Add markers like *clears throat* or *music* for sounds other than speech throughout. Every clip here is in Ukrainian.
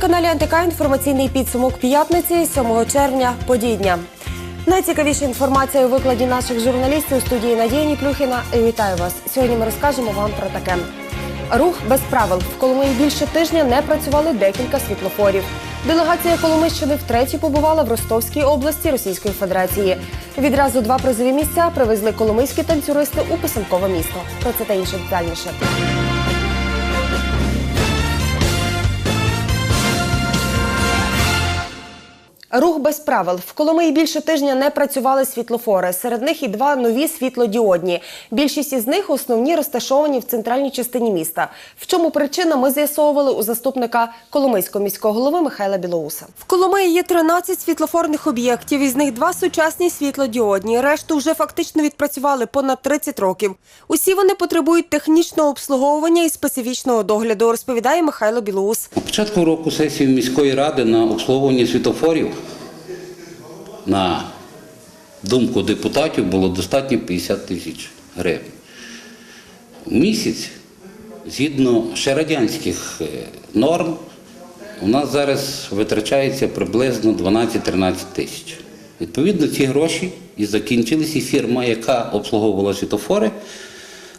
телеканалі НТК інформаційний підсумок п'ятниці 7 червня. Подій Найцікавіша інформація у викладі наших журналістів у студії Надія Ніплюхіна. Вітаю вас. Сьогодні ми розкажемо вам про таке. Рух без правил. В Коломиї більше тижня не працювали декілька світлофорів. Делегація Коломийщини втретє побувала в Ростовській області Російської Федерації. Відразу два призові місця привезли коломийські танцюристи у писанкове місто. Про це та інше детальніше. Рух без правил. В Коломиї більше тижня не працювали світлофори. Серед них і два нові світлодіодні. Більшість із них основні розташовані в центральній частині міста. В чому причина, ми з'ясовували у заступника Коломийського міського голови Михайла Білоуса. В Коломиї є 13 світлофорних об'єктів, із них два сучасні світлодіодні. Решту вже фактично відпрацювали понад 30 років. Усі вони потребують технічного обслуговування і специфічного догляду, розповідає Михайло Білоус. Початку року сесії міської ради на обслуговування світофорів, на думку депутатів, було достатньо 50 тисяч гривень. В місяць, згідно ще радянських е, норм, у нас зараз витрачається приблизно 12-13 тисяч. Відповідно, ці гроші і закінчились, і фірма, яка обслуговувала світофори,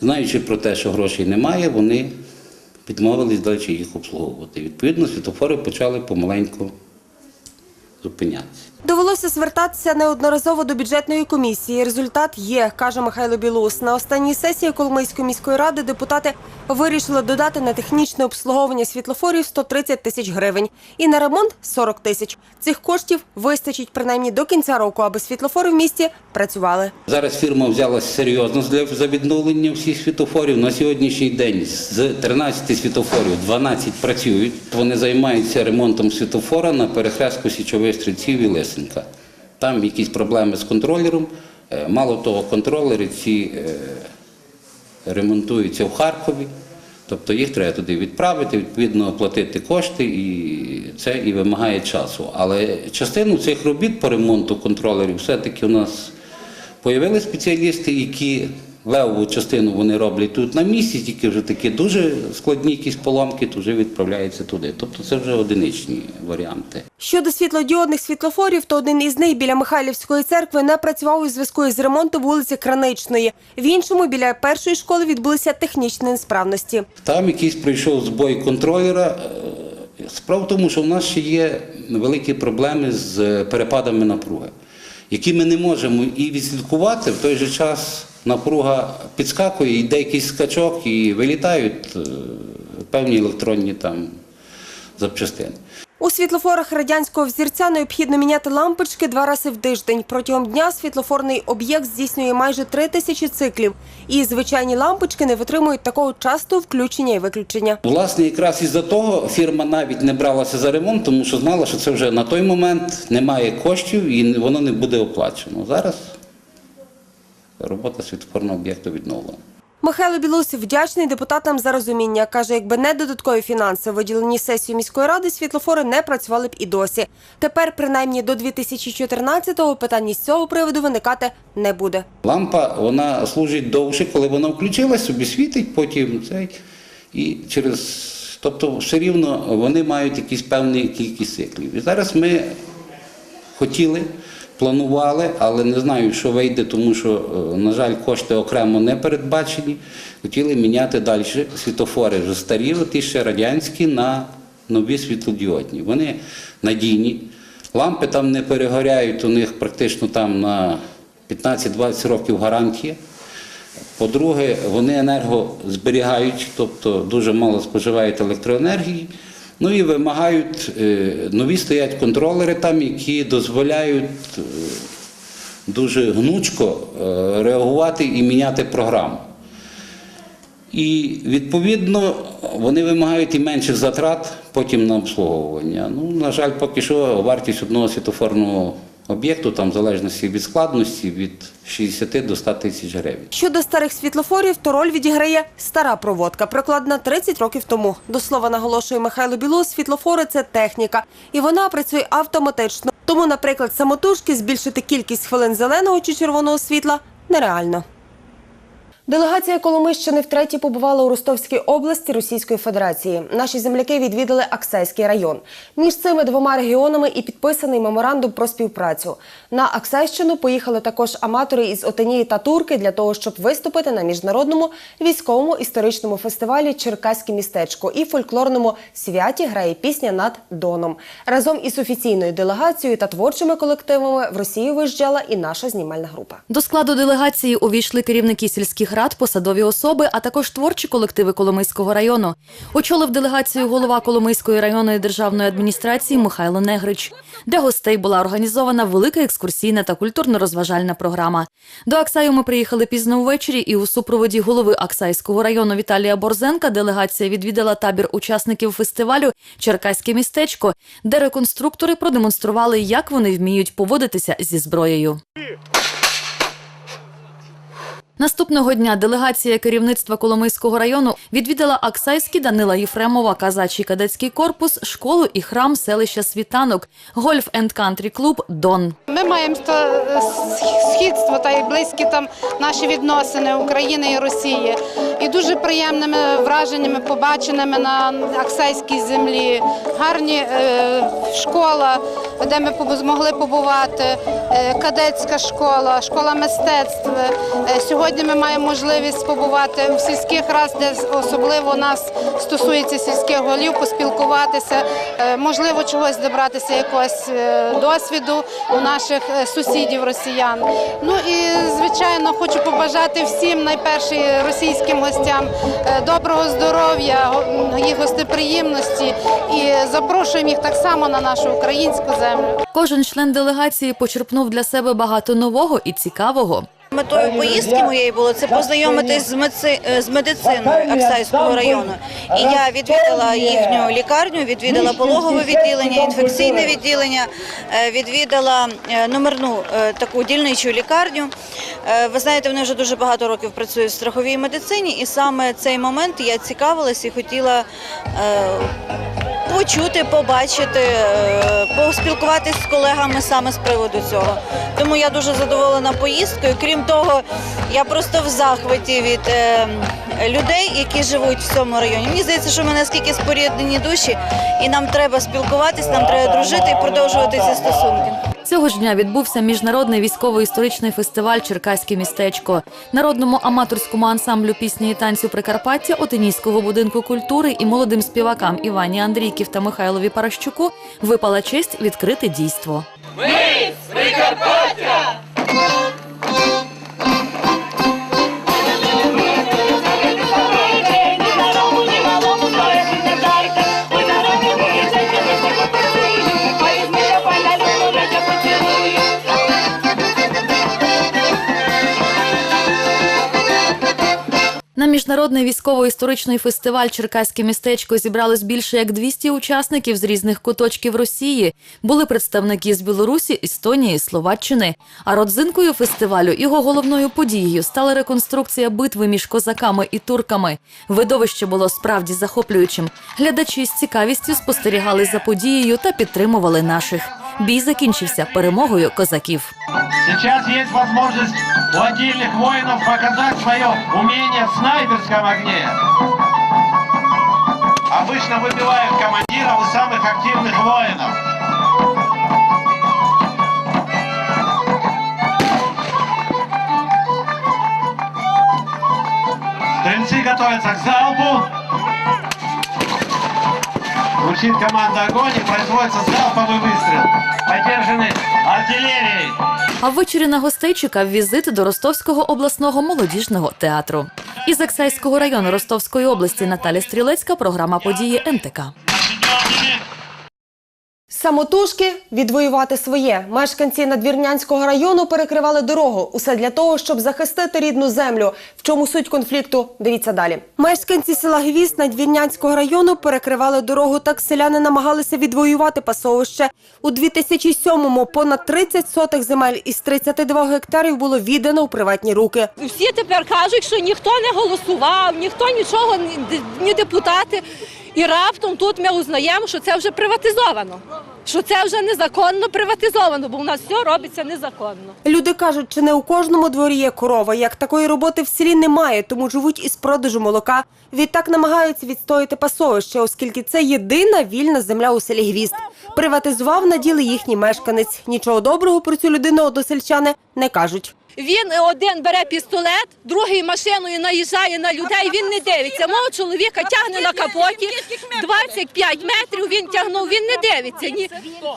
знаючи про те, що грошей немає, вони відмовились далі їх обслуговувати. Відповідно, світофори почали помаленьку зупинятися. Довелося звертатися неодноразово до бюджетної комісії. Результат є, каже Михайло Білус. На останній сесії Коломийської міської ради депутати вирішили додати на технічне обслуговування світлофорів 130 тисяч гривень і на ремонт 40 тисяч. Цих коштів вистачить принаймні до кінця року, аби світлофори в місті працювали. Зараз фірма взялася серйозно за відновлення всіх світофорів. На сьогоднішній день з 13 світофорів 12 працюють. Вони займаються ремонтом світофора на перехрестку січових стрільців і Лисенка. Там якісь проблеми з контролером. Е, Мало того, контролери ці е, ремонтуються в Харкові. Тобто їх треба туди відправити, відповідно оплатити кошти, і це і вимагає часу. Але частину цих робіт по ремонту контролерів все-таки у нас Появилися спеціалісти, які левову частину вони роблять тут на місці, тільки вже такі дуже складні якісь поломки, то вже відправляються туди. Тобто це вже одиничні варіанти. Щодо світлодіодних світлофорів, то один із них біля Михайлівської церкви не працював у зв'язку із ремонтом вулиці Краничної. В іншому біля першої школи відбулися технічні несправності. Там якийсь прийшов збой контролера. Е, Справа в тому, що в нас ще є великі проблеми з перепадами напруги, які ми не можемо і відслідкувати, в той же час напруга підскакує, йде якийсь скачок і вилітають е, певні електронні там запчастини. У світлофорах радянського взірця необхідно міняти лампочки два рази в тиждень. Протягом дня світлофорний об'єкт здійснює майже три тисячі циклів. І звичайні лампочки не витримують такого частого включення і виключення. Власне, якраз із-за того фірма навіть не бралася за ремонт, тому що знала, що це вже на той момент немає коштів і воно не буде оплачено. Зараз робота світлофорного об'єкту відновлена. Михайло Білус вдячний депутатам за розуміння. Каже, якби не додаткові фінанси, виділені сесією міської ради, світлофори не працювали б і досі. Тепер, принаймні до 2014-го, питань із цього приводу виникати не буде. Лампа вона служить довше, коли вона включилась, собі світить, потім цей і через. Тобто, все рівно вони мають якісь певні кількість циклів. І зараз ми хотіли, планували, але не знаю, що вийде, тому що, е, на жаль, кошти окремо не передбачені. Хотіли міняти далі світофори вже старі, ті ще радянські, на нові світлодіодні. Вони надійні. Лампи там не перегоряють, у них практично там на 15-20 років гарантія. По-друге, вони енерго зберігають, тобто дуже мало споживають електроенергії. Ну і вимагають, е, нові стоять контролери там, які дозволяють е, дуже гнучко е, реагувати і міняти програму. І відповідно вони вимагають і менших затрат потім на обслуговування. Ну, на жаль, поки що вартість одного світофорного об'єкту, там в залежності від складності, від 60 до 100 тисяч гривень. Щодо старих світлофорів, то роль відіграє стара проводка, прокладена 30 років тому. До слова наголошує Михайло Білус, світлофори це техніка, і вона працює автоматично. Тому, наприклад, самотужки збільшити кількість хвилин зеленого чи червоного світла нереально. Делегація Коломищини втретє побувала у Ростовській області Російської Федерації. Наші земляки відвідали Аксайський район. Між цими двома регіонами і підписаний меморандум про співпрацю. На Аксайщину поїхали також аматори із Отинії та Турки для того, щоб виступити на міжнародному військовому історичному фестивалі Черкаське містечко і фольклорному святі грає пісня над Доном. Разом із офіційною делегацією та творчими колективами в Росію виїжджала і наша знімальна група. До складу делегації увійшли керівники сільських рад, посадові особи, а також творчі колективи Коломийського району. Очолив делегацію голова Коломийської районної державної адміністрації Михайло Негрич. Для гостей була організована велика екскурсійна та культурно-розважальна програма. До Аксаю ми приїхали пізно ввечері, і у супроводі голови Аксайського району Віталія Борзенка делегація відвідала табір учасників фестивалю Черкаське містечко, де реконструктори продемонстрували, як вони вміють поводитися зі зброєю. Наступного дня делегація керівництва Коломийського району відвідала Аксайський Данила Єфремова, казачий кадетський корпус, школу і храм селища Світанок, гольф енд кантрі клуб Дон. Ми маємо східство та й близькі там наші відносини України і Росії. І дуже приємними враженнями побаченими на Аксайській землі. Гарні е, школа, де ми змогли побувати, е, кадетська школа, школа мистецтв. Е, сьогодні ми маємо можливість побувати у сільських раз, де особливо нас стосується сільських голів, поспілкуватися, е, можливо, чогось добратися якогось е, досвіду у наших е, сусідів росіян. Ну і звичайно хочу побажати всім найперше російським гостям доброго здоров'я, їх гостеприємності і запрошуємо їх так само на нашу українську землю. Кожен член делегації почерпнув для себе багато нового і цікавого. Метою поїздки моєї було це познайомитись з, медици... е, з медициною Аксайського району. І я відвідала їхню лікарню, відвідала пологове відділення, інфекційне відділення, е, відвідала е, номерну таку дільничу лікарню. Ви знаєте, вони вже дуже багато років працюють в страховій медицині, і саме цей момент я цікавилась і хотіла. Е, Почути, побачити, поспілкуватися з колегами саме з приводу цього. Тому я дуже задоволена поїздкою. Крім того, я просто в захваті від е, людей, які живуть в цьому районі. Мені здається, що ми наскільки споріднені душі, і нам треба спілкуватись, нам треба дружити і продовжувати ці стосунки. Цього ж дня відбувся міжнародний військово-історичний фестиваль Черкаське містечко. Народному аматорському ансамблю пісні і танцю Прикарпаття, Отинійського будинку культури і молодим співакам Івані Андрійків та Михайлові Паращуку випала честь відкрити дійство. На міжнародний військово-історичний фестиваль Черкаське містечко зібралось більше як 200 учасників з різних куточків Росії. Були представники з Білорусі, Естонії, Словаччини. А родзинкою фестивалю його головною подією стала реконструкція битви між козаками і турками. Видовище було справді захоплюючим. Глядачі з цікавістю спостерігали за подією та підтримували наших. Бій закінчився перемогою козаків. Сейчас есть возможность у отдельных воинов показать свое умение в снайперском огне. Обычно выбивают командиров и самых активных воинов. Стрельцы готовятся к залпу. Звучит команда огонь и производится залповый выстрел. Поддержаны артиллерией. А ввечері на гостей чекав візит до Ростовського обласного молодіжного театру. Із Аксайського району Ростовської області Наталя Стрілецька, програма події НТК. Самотужки відвоювати своє. Мешканці надвірнянського району перекривали дорогу. Усе для того, щоб захистити рідну землю. В чому суть конфлікту? Дивіться далі. Мешканці села Гвізд Надвірнянського району перекривали дорогу. Так селяни намагалися відвоювати пасовище. У 2007-му понад 30 сотих земель із 32 гектарів було віддано у приватні руки. Всі тепер кажуть, що ніхто не голосував, ніхто нічого, ні- ні депутати. І раптом тут ми узнаємо, що це вже приватизовано. Що це вже незаконно приватизовано, бо у нас все робиться незаконно. Люди кажуть, чи не у кожному дворі є корова. Як такої роботи в селі немає, тому живуть із продажу молока. Відтак намагаються відстояти пасовище, оскільки це єдина вільна земля у селі Гвізд. Приватизував на ділі їхній мешканець. Нічого доброго про цю людину односельчани не кажуть. Він один бере пістолет, другий машиною наїжджає на людей. Він не дивиться. Мого чоловіка тягне на капоті 25 метрів. Він тягнув. Він не дивиться. Ні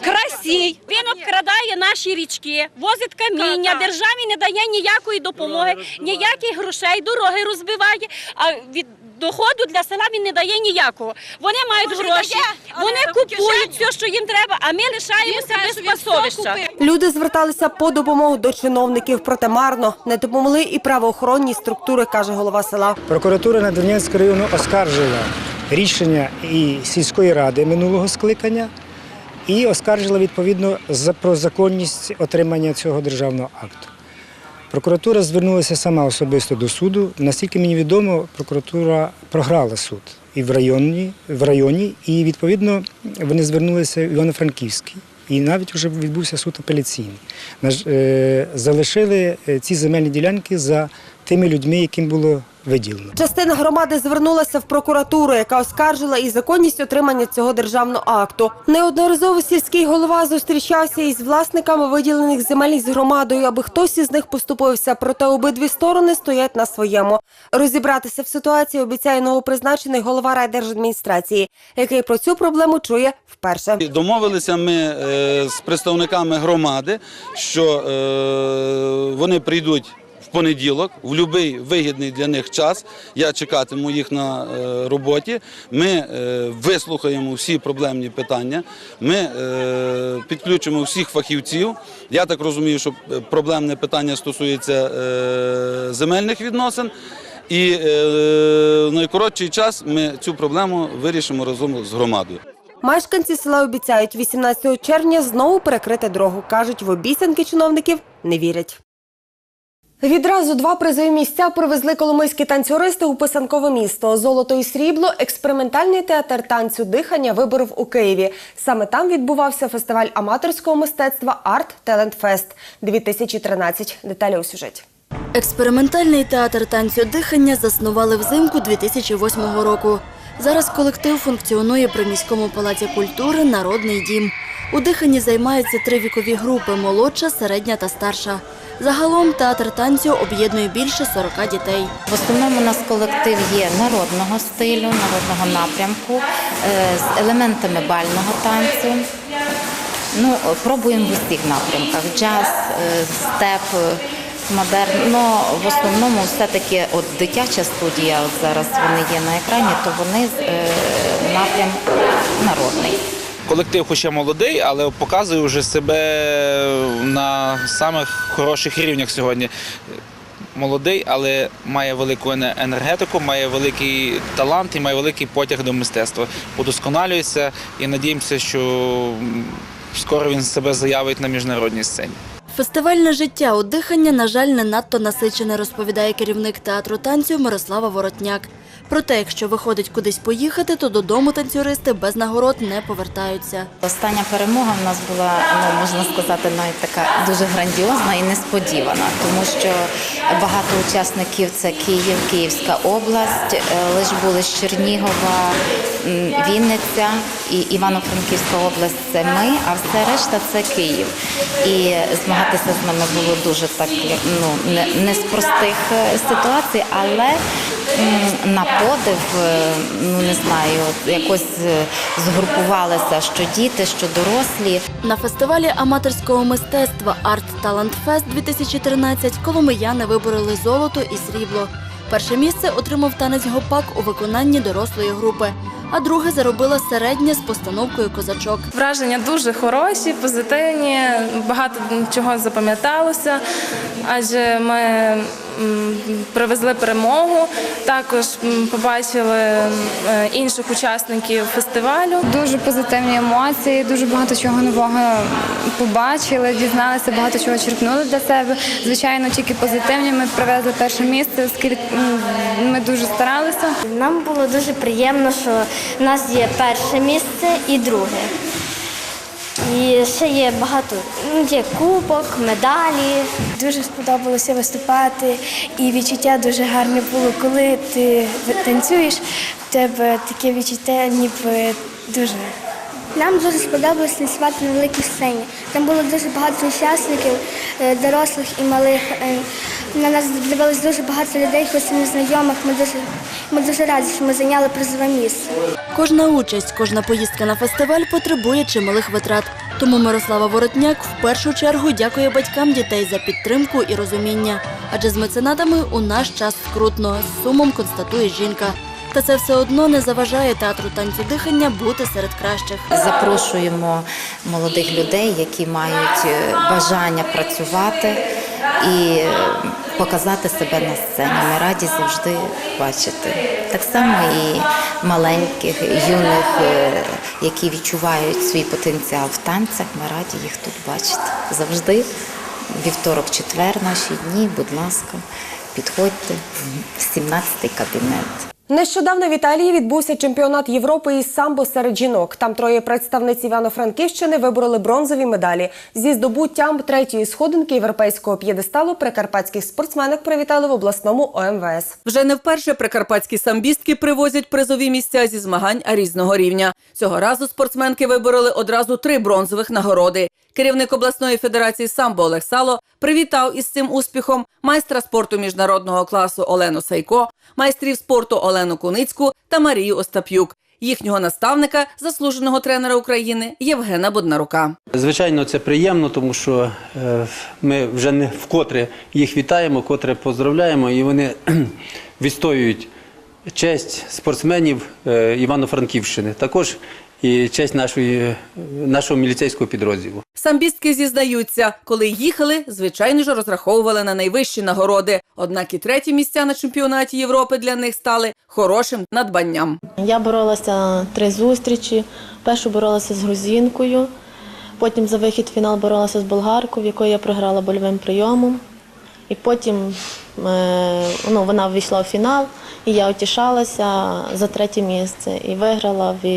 красій. Він обкрадає наші річки, возить каміння, державі не дає ніякої допомоги, ніяких грошей, дороги розбиває. А від доходу для села він не дає ніякого. Вони мають Може, гроші, дає, вони купують все, що їм треба, а ми лишаємося без пасовища. Люди зверталися по допомогу до чиновників, проте марно. Не допомогли і правоохоронні структури, каже голова села. Прокуратура Надвірнянського району оскаржила рішення і сільської ради минулого скликання і оскаржила відповідно за про законність отримання цього державного акту. Прокуратура звернулася сама особисто до суду. Наскільки мені відомо, прокуратура програла суд і в районі, в районі, і відповідно вони звернулися в Івано-Франківський. І навіть вже відбувся суд апеляційний. Е, Залишили е, ці земельні ділянки за тими людьми, яким було виділено. Частина громади звернулася в прокуратуру, яка оскаржила і законність отримання цього державного акту. Неодноразово сільський голова зустрічався із власниками виділених земель із громадою, аби хтось із них поступився. Проте обидві сторони стоять на своєму. Розібратися в ситуації обіцяє новопризначений голова райдержадміністрації, який про цю проблему чує вперше. Домовилися ми е, з представниками громади, що е, вони прийдуть понеділок, в будь-який вигідний для них час. Я чекатиму їх на е, роботі. Ми е, вислухаємо всі проблемні питання. Ми е, підключимо всіх фахівців. Я так розумію, що проблемне питання стосується земельних відносин. І в найкоротший час ми цю проблему вирішимо разом з громадою. Мешканці села обіцяють 18 червня знову перекрити дорогу. Кажуть, в обіцянки чиновників не вірять. Відразу два призові місця привезли коломийські танцюристи у писанкове місто. Золото і срібло експериментальний театр танцю дихання виборов у Києві. Саме там відбувався фестиваль аматорського мистецтва Арт Талент Фест 2013. Деталі у сюжеті. Експериментальний театр танцю дихання заснували взимку 2008 року. Зараз колектив функціонує при міському палаці культури Народний дім. У диханні займаються три вікові групи молодша, середня та старша. Загалом театр танцю об'єднує більше 40 дітей. В основному у нас колектив є народного стилю, народного напрямку е, з елементами бального танцю. Ну, пробуємо в усіх напрямках: джаз, е, степ, модерн. Ну, в основному все-таки дитяча студія, от зараз вони є на екрані, то вони е, напрям народний. Колектив, хоча молодий, але показує вже себе на самих хороших рівнях сьогодні. Молодий, але має велику ене- енергетику, має великий талант і має великий потяг до мистецтва. Удосконалюється і надіємося, що скоро він себе заявить на міжнародній сцені. Фестивальне життя у дихання, на жаль, не надто насичене, розповідає керівник театру танцю Мирослава Воротняк. Проте, якщо виходить кудись поїхати, то додому танцюристи без нагород не повертаються. Остання перемога в нас була, ну можна сказати, навіть така дуже грандіозна і несподівана, тому що багато учасників це Київ, Київська область, е, лише були з Чернігова, Вінниця і Івано-Франківська область це ми, а все решта це Київ. І змагатися з нами було дуже так, ну не, не з простих е, ситуацій, але на подив, е, ну не знаю, якось е, згрупувалися, що діти, що дорослі. На фестивалі аматорського мистецтва Арт Талант Фест 2013 коломияни вибороли золото і срібло. Перше місце отримав танець гопак у виконанні дорослої групи, а друге заробила середнє з постановкою козачок. Враження дуже хороші, позитивні, багато чого запам'яталося, адже ми привезли перемогу. Також побачили е, інших учасників фестивалю. Дуже позитивні емоції, дуже багато чого нового побачили, дізналися, багато чого черпнули для себе. Звичайно, тільки позитивні. Ми привезли перше місце, оскільки ми дуже старалися. Нам було дуже приємно, що в нас є перше місце і друге. І ще є багато, ну, є кубок, медалі. Дуже сподобалося виступати, і відчуття дуже гарне було, коли ти танцюєш, в тебе таке відчуття, ніби дуже. Нам дуже сподобалось танцювати на великій сцені. Там було дуже багато учасників, е, дорослих і малих. Е, На нас дивилось дуже багато людей, і незнайомих. Ми дуже, ми дуже раді, що ми зайняли призове місце. Кожна участь, кожна поїздка на фестиваль потребує чималих витрат. Тому Мирослава Воротняк в першу чергу дякує батькам дітей за підтримку і розуміння. Адже з меценатами у наш час скрутно, з сумом констатує жінка. Та це все одно не заважає театру танцю дихання бути серед кращих. Запрошуємо молодих людей, які мають е, бажання працювати і е, показати себе на сцені. Ми раді завжди бачити. Так само і маленьких, юних, е, які відчувають свій потенціал в танцях. Ми раді їх тут бачити. Завжди вівторок, четвер, наші дні, будь ласка, підходьте в 17-й кабінет. Нещодавно в Італії відбувся чемпіонат Європи із самбо серед жінок. Там троє представниць Івано-Франківщини вибороли бронзові медалі. Зі здобуттям третьої сходинки європейського п'єдесталу прикарпатських спортсменок привітали в обласному ОМВС. Вже не вперше прикарпатські самбістки привозять призові місця зі змагань різного рівня. Цього разу спортсменки вибороли одразу три бронзових нагороди. Керівник обласної федерації самбо Олег Сало привітав із цим успіхом майстра спорту міжнародного класу Олену Сайко, майстрів спорту Олену Куницьку та Марію Остап'юк. Їхнього наставника, заслуженого тренера України Євгена Боднарука. Звичайно, це приємно, тому що е, ми вже не вкотре їх вітаємо, котре поздравляємо, і вони *clears throat* відстоюють честь спортсменів е, Івано-Франківщини, також і честь нашої, нашого міліцейського підрозділу. Самбістки зізнаються, коли їхали, звичайно ж розраховували на найвищі нагороди. Однак і треті місця на чемпіонаті Європи для них стали хорошим надбанням. Я боролася три зустрічі. Першу боролася з грузинкою, потім за вихід в фінал боролася з болгаркою, в якої я програла больовим прийомом. І потім е, ну, вона ввійшла в фінал, і я утішалася за третє місце і виграла в,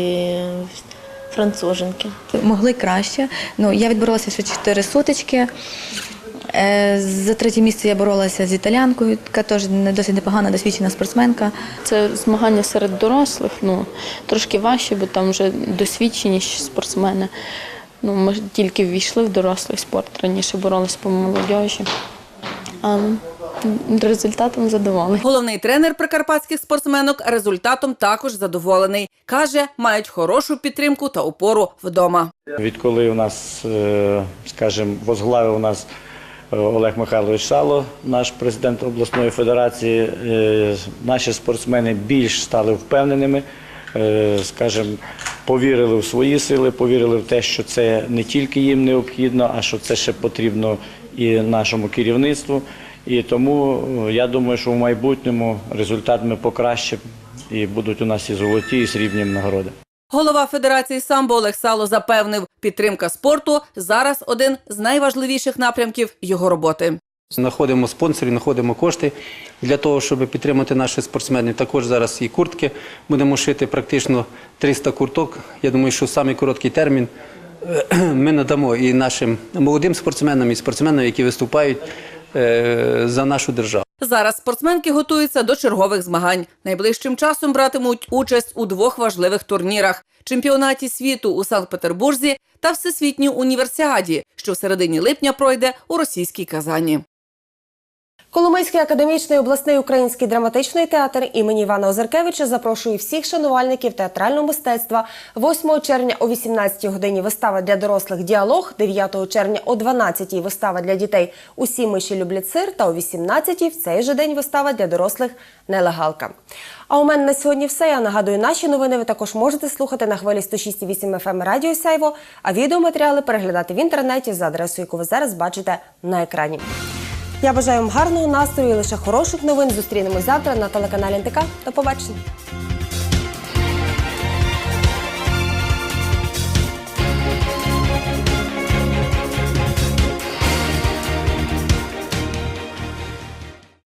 француженки. Могли краще. Ну, я відборолася ще чотири сутички. Е, За третє місце я боролася з італянкою, яка теж досить непогана, досвідчена спортсменка. Це змагання серед дорослих, ну трошки важче, бо там вже досвідченіші спортсмени. Ну, ми тільки ввійшли в дорослий спорт, раніше боролися по молодіжі. А результатом задоволений. Головний тренер прикарпатських спортсменок результатом також задоволений. Каже, мають хорошу підтримку та опору вдома. Відколи у нас, е, скажімо, возглавив у нас е, Олег Михайлович Сало, наш президент обласної федерації, е, наші спортсмени більш стали впевненими, скажімо, повірили в свої сили, повірили в те, що це не тільки їм необхідно, а що це ще потрібно і нашому керівництву. І тому е, я думаю, що в майбутньому результат ми покращимо і будуть у нас і золоті, і срібні нагороди. Голова Федерації самбо Олег Сало запевнив, підтримка спорту зараз один з найважливіших напрямків його роботи. Знаходимо спонсорів, знаходимо кошти для того, щоб підтримати наших спортсменів. Також зараз і куртки будемо шити практично 300 курток. Я думаю, що в самий короткий термін *clears throat* ми надамо і нашим молодим спортсменам, і спортсменам, які виступають е, за нашу державу. Зараз спортсменки готуються до чергових змагань. Найближчим часом братимуть участь у двох важливих турнірах: чемпіонаті світу у Санкт-Петербурзі та всесвітній універсіаді, що в середині липня пройде у російській Казані. Коломийський академічний обласний український драматичний театр імені Івана Озеркевича запрошує всіх шанувальників театрального мистецтва 8 червня о 18 годині вистава для дорослих діалог, 9 червня о 12 вистава для дітей Усі миші люблять сир та о 18 в цей же день вистава для дорослих Нелегалка. А у мене на сьогодні все. Я нагадую, наші новини ви також можете слухати на хвилі 106,8 FM Радіо Сяйво, а відеоматеріали переглядати в інтернеті за адресою, яку ви зараз бачите на екрані. Я бажаю вам гарного настрою і лише хороших новин. Зустрінемось завтра на телеканалі НТК. До побачення.